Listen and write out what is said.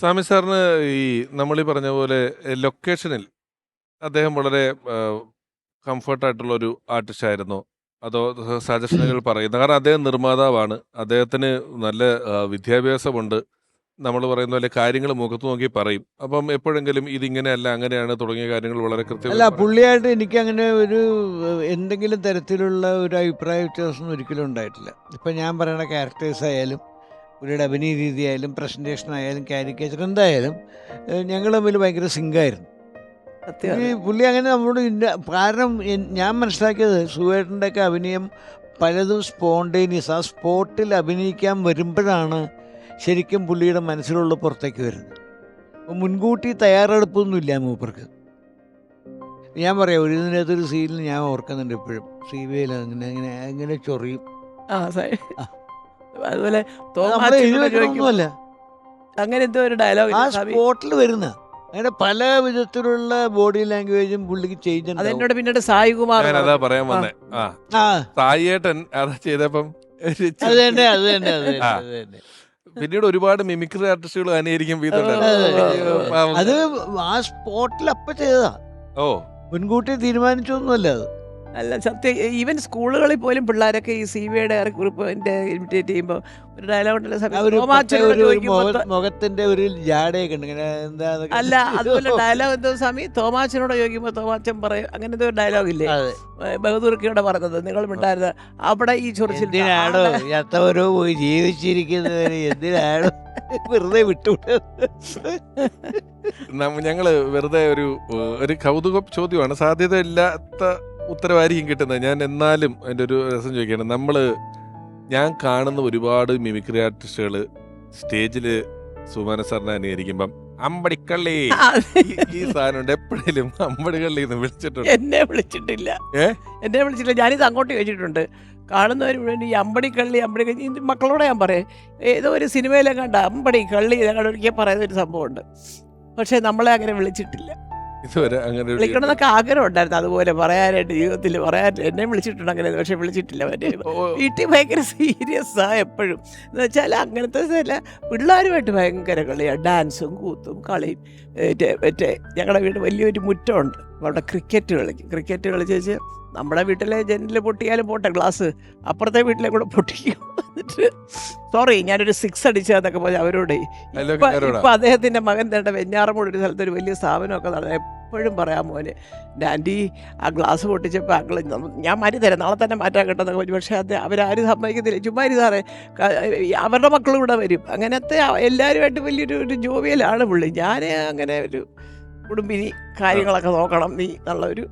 സ്വാമി സാറിന് ഈ നമ്മൾ ഈ പറഞ്ഞ പോലെ ലൊക്കേഷനിൽ അദ്ദേഹം വളരെ കംഫർട്ടായിട്ടുള്ള ഒരു ആർട്ടിസ്റ്റ് ആയിരുന്നു അതോ സജഷനുകൾ പറയുന്നത് കാരണം അദ്ദേഹം നിർമ്മാതാവാണ്. അദ്ദേഹത്തിന് നല്ല വിദ്യാഭ്യാസമുണ്ട്. നമ്മൾ പറയുന്ന പോലെ കാര്യങ്ങൾ മുഖത്ത് നോക്കി പറയും. അപ്പം എപ്പോഴെങ്കിലും ഇതിങ്ങനെയല്ല അങ്ങനെയാണ് തുടങ്ങിയ കാര്യങ്ങൾ വളരെ കൃത്യം അല്ല പുള്ളിയായിട്ട് എനിക്ക് അങ്ങനെ ഒരു എന്തെങ്കിലും തരത്തിലുള്ള ഒരു അഭിപ്രായ വ്യത്യാസം ഒരിക്കലും ഉണ്ടായിട്ടില്ല. ഇപ്പം ഞാൻ പറയുന്ന ക്യാരക്ടേഴ്സ് ആയാലും പുള്ളിയുടെ അഭിനയ രീതി ആയാലും പ്രസന്റേഷൻ ആയാലും കാരിക്കേച്ചർ എന്തായാലും ഞങ്ങൾ തമ്മിൽ ഭയങ്കര സിങ്കായിരുന്നു പുള്ളി അങ്ങനെ നമ്മളോട് ഇന്ന കാരണം ഞാൻ മനസ്സിലാക്കിയത് സുവേട്ടന്റെയൊക്കെ അഭിനയം പലതും സ്പോണ്ടേനിയസ് ആ സ്പോട്ടിൽ അഭിനയിക്കാൻ വരുമ്പോഴാണ് ശരിക്കും പുള്ളിയുടെ മനസ്സിലുള്ള പുറത്തേക്ക് വരുന്നത്. അപ്പോൾ മുൻകൂട്ടി തയ്യാറെടുപ്പൊന്നുമില്ല മൂപ്പർക്ക്. ഞാൻ പറയാം ഒരു ഇതിനകത്തൊരു സീനിൽ ഞാൻ ഓർക്കുന്നുണ്ട് ഇപ്പോഴും സീവയിൽ അങ്ങനെ അങ്ങനെ അങ്ങനെ ചൊറിയും. ആ സ-. അതുപോലെ അങ്ങനെ എന്തോ ഒരു ഡയലോഗ് ആ സ്പോട്ടിൽ വരുന്ന അങ്ങനെ പല വിധത്തിലുള്ള ബോഡി ലാംഗ്വേജും പുള്ളിക്ക് ചേഞ്ച് അതെന്നോട് പിന്നീട് സായികുമാർ കുമാർ അതാ പറയാൻ വന്നേ. സായിയേട്ടൻ അത് ചെയ്തപ്പം അതന്നെ അത് തന്നെ അത് തന്നെ തന്നെ പിന്നീട് ഒരുപാട് മിമിക്രി ആർട്ടിസ്റ്റുകൾ അനുകരിക്കും അതെ. അത് ആ സ്പോട്ടിൽ അപ്പൊ ചെയ്തതാ. ഓ. മുൻകൂട്ടി തീരുമാനിച്ചൊന്നുമല്ല അത്. അല്ല സത്യം ഈവൻ സ്കൂളുകളിൽ പോലും പിള്ളേരൊക്കെ ഈ സി വിയുടെ കുറിപ്പിന്റെ ഇമിറ്റേറ്റ് ചെയ്യുമ്പോൾ ഒരു ഡയലോഗ് മുഖത്തിന്റെ ഒരു ജാടയൊക്കെ ഉണ്ട് അല്ല അതുപോലെ ഡയലോഗ് എന്തോ സ്വാമി തോമാച്ചനോട് ചോദിക്കുമ്പോൾ തോമാച്ചൻ പറയും അങ്ങനത്തെ ഒരു ഡയലോഗ് ഇല്ലേ? അതെ. ബഹദൂർക്കയോടെ പറഞ്ഞത് നിങ്ങൾ മിണ്ടായിരുന്നത് അവിടെ ഈ ചൊറിച്ചിൽ എത്തവരോ പോയി ജീവിച്ചിരിക്കുന്നവര് എന്തിനാണോ വെറുതെ വിട്ടു നമ്മ- ഞങ്ങൾ വെറുതെ ഒരു ഒരു കൗതുക ചോദ്യമാണ്. സാധ്യതയില്ലാത്ത ഉത്തരവായിരിക്കും കിട്ടുന്നത്. ഞാൻ എന്നാലും എന്റെ ഒരു രസം ചോദിക്കുകയാണ്. നമ്മൾ ഞാൻ കാണുന്ന ഒരുപാട് മിമിക്രി ആർട്ടിസ്റ്റുകൾ സ്റ്റേജിൽ സുമാന സാറിനെ അനുകരിക്കുമ്പം അമ്പടിക്കള്ളി. ഈ- സാധനം എപ്പോഴേലും അമ്പടിക്കള്ളി എന്ന് വിളിച്ചിട്ടുണ്ട്. എന്നെ വിളിച്ചിട്ടില്ല? എന്നെ വിളിച്ചിട്ടില്ല. ഞാനിത് അങ്ങോട്ട് ചോദിച്ചിട്ടുണ്ട്. കാണുന്നവർ മുഴുവൻ ഈ അമ്പടിക്കള്ളി അമ്പടി മക്കളോട് ഞാൻ പറയും. ഏതോ ഒരു സിനിമയിലെ കണ്ട അമ്പടി കള്ളി ഞങ്ങളുടെ ഒരിക്കൽ പറയുന്ന ഒരു സംഭവമുണ്ട്. പക്ഷെ നമ്മളെ അങ്ങനെ വിളിച്ചിട്ടില്ല. ഇതുവരെ അങ്ങനെ വിളിക്കണമെന്നൊക്കെ ആഗ്രഹം ഉണ്ടായിരുന്നു അതുപോലെ പറയാനായിട്ട് ജീവിതത്തിൽ പറയാൻ. എന്നെ വിളിച്ചിട്ടുണ്ട് അങ്ങനെ പക്ഷെ വിളിച്ചിട്ടില്ല മറ്റേ വീട്ടിൽ ഭയങ്കര സീരിയസ് ആ എപ്പോഴും. എന്ന് വെച്ചാൽ അങ്ങനത്തെ ചില പിള്ളേരുമായിട്ട് ഭയങ്കര കളിയാണ് ഡാൻസും കൂത്തും കളിയും മറ്റേ മറ്റേ ഞങ്ങളുടെ വീട് വലിയൊരു മുറ്റമുണ്ട്. അവിടെ ക്രിക്കറ്റ് കളിക്കും. ക്രിക്കറ്റ് കളിച്ച് വെച്ച് നമ്മുടെ വീട്ടിലെ ജനലിൽ പൊട്ടിയാലും പോട്ടെ ഗ്ലാസ് അപ്പുറത്തെ വീട്ടിലെ കൂടെ പൊട്ടിക്കും. എന്നിട്ട് സോറി ഞാനൊരു സിക്സ് അടിച്ചതൊക്കെ പോയി അവരോട്. ഇപ്പൊ അദ്ദേഹത്തിന്റെ മകൻ തന്നെ വെഞ്ഞാറമൂട് ഒരു സ്ഥലത്ത് ഒരു വലിയ സ്ഥാപനമൊക്കെ നടന്നു. എപ്പോഴും പറയാൻ മോന് ആന്റി ആ ഗ്ലാസ് പൊട്ടിച്ചപ്പോൾ അങ്കിൾ ഞാൻ മാറ്റി തരാം നാളെ തന്നെ മാറ്റാൻ കിട്ടുന്നൊക്കെ പറഞ്ഞു പക്ഷേ അത് അവരാരും സമ്മതിക്കത്തില്ല. ചുമ്മാ സാറേ അവരുടെ മക്കളും ഇവിടെ വരും. അങ്ങനത്തെ എല്ലാവരുമായിട്ട് വലിയൊരു ഒരു ജോബിയിലാണ് പുള്ളി. ഞാൻ അങ്ങനെ ഒരു കുടുംബിനി കാര്യങ്ങളൊക്കെ നോക്കണം നീ നല്ലൊരു ഒരു